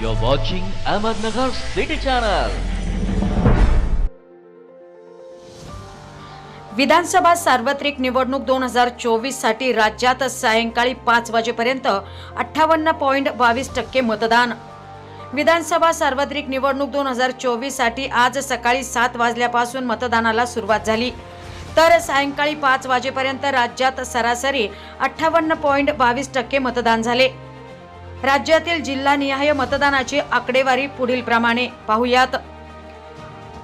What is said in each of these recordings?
You're watching Ahmednagar City Channel. विधानसभा सार्वत्रिक निवडणूक दोन हजार चोवीससाठी राज्यात सायंकाळी पाच वाजेपर्यंत अठ्ठावन्न पॉईंट बावीस टक्के मतदान. विधानसभा सार्वत्रिक निवडणूक दोन हजार चोवीससाठी आज सकाळी सात वाजल्यापासून मतदानाला सुरुवात झाली. तर सायंकाळी पाच वाजेपर्यंत राज्यात सरासरी अठ्ठावन्न पॉईंट बावीस टक्के मतदान झाले. राज्यातील जिल्हानिहाय मतदानाची आकडेवारी पुढील प्रमाणे पाहुयात.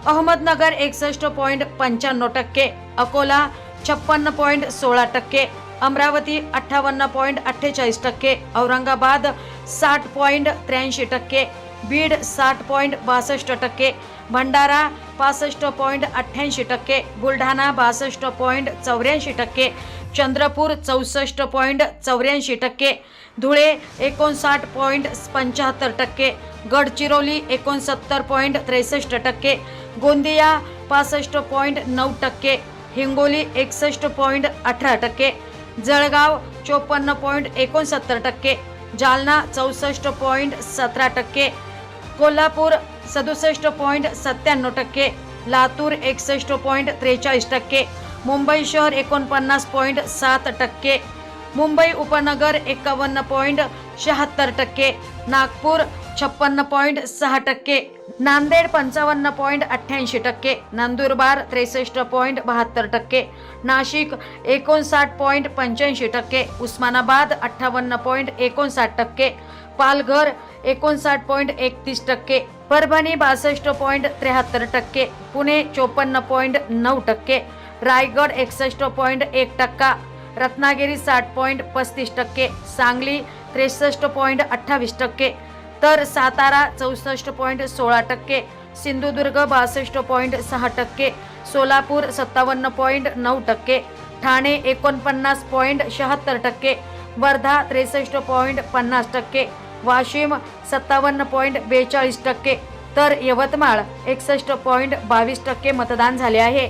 अहमदनगर एकसष्ट पॉईंट पंच्याण्णव टक्के अकोला छप्पन्न पॉईंट सोळा टक्के अमरावती अठ्ठावन्न पॉईंट अठ्ठेचाळीस टक्के औरंगाबाद साठ पॉईंट त्र्याऐंशी टक्के बीड साठ पॉईंट बासष्ट टक्के भंडारा पासष्ट पॉईंट अठ्ठ्याऐंशी टक्के बुलढाणा बासष्ट पॉईंट चौऱ्याऐंशी टक्के चंद्रपूर चौसष्ट पॉईंट चौऱ्याऐंशी टक्के धुळे एकोणसाठ पॉईंट पंच्याहत्तर टक्के गडचिरोली एकोणसत्तर पॉईंट त्रेसष्ट टक्के गोंदिया पासष्ट पॉईंट नऊ टक्के हिंगोली एकसष्ट पॉईंट अठरा टक्के जळगाव चोपन्न पॉईंट एकोणसत्तर टक्के जालना चौसष्ट पॉईंट सतरा टक्के कोल्हापूर सदुसष्ट पॉईंट सत्त्याण्णव टक्के लातूर एकसष्ट पॉईंट त्रेचाळीस टक्के मुंबई शहर एकोणपन्नास पॉईंट सात टक्के मुंबई उपनगर एकावन्न पॉईंट शहात्तर टक्के नागपूर छप्पन्न पॉईंट सहा टक्के नांदेड पंचावन्न पॉईंट अठ्ठ्याऐंशी टक्के नंदुरबार त्रेसष्ट पॉईंट बहात्तर टक्के नाशिक एकोणसाठ पॉईंट पंच्याऐंशी टक्के उस्मानाबाद अठ्ठावन्न पॉईंट एकोणसाठ टक्के पालघर एकोणसाठ पॉईंट एकतीस टक्के परभणी बासष्ट पॉईंट त्र्याहत्तर टक्के पुणे चोपन्न पॉईंट नऊ टक्के रायगड एकसष्ट पॉईंट एक टक्का रत्नागिरी साठ पॉईंट पस्तीस टक्के सांगली त्रेसष्ट पॉईंट अठ्ठावीस टक्के तर सातारा चौसष्ट पॉईंट सोळा टक्के सिंधुदुर्ग बासष्ट पॉईंट सहा टक्के सोलापूर सत्तावन्न पॉईंट नऊ टक्के ठाणे एकोणपन्नास पॉईंट शहात्तर टक्के वर्धा त्रेसष्ट पॉईंट पन्नास टक्के वाशिम सत्तावन्न पॉईंट बेचाळीस टक्के तर यवतमाळ एकसष्ट पॉईंट बावीस टक्के मतदान झाले आहे.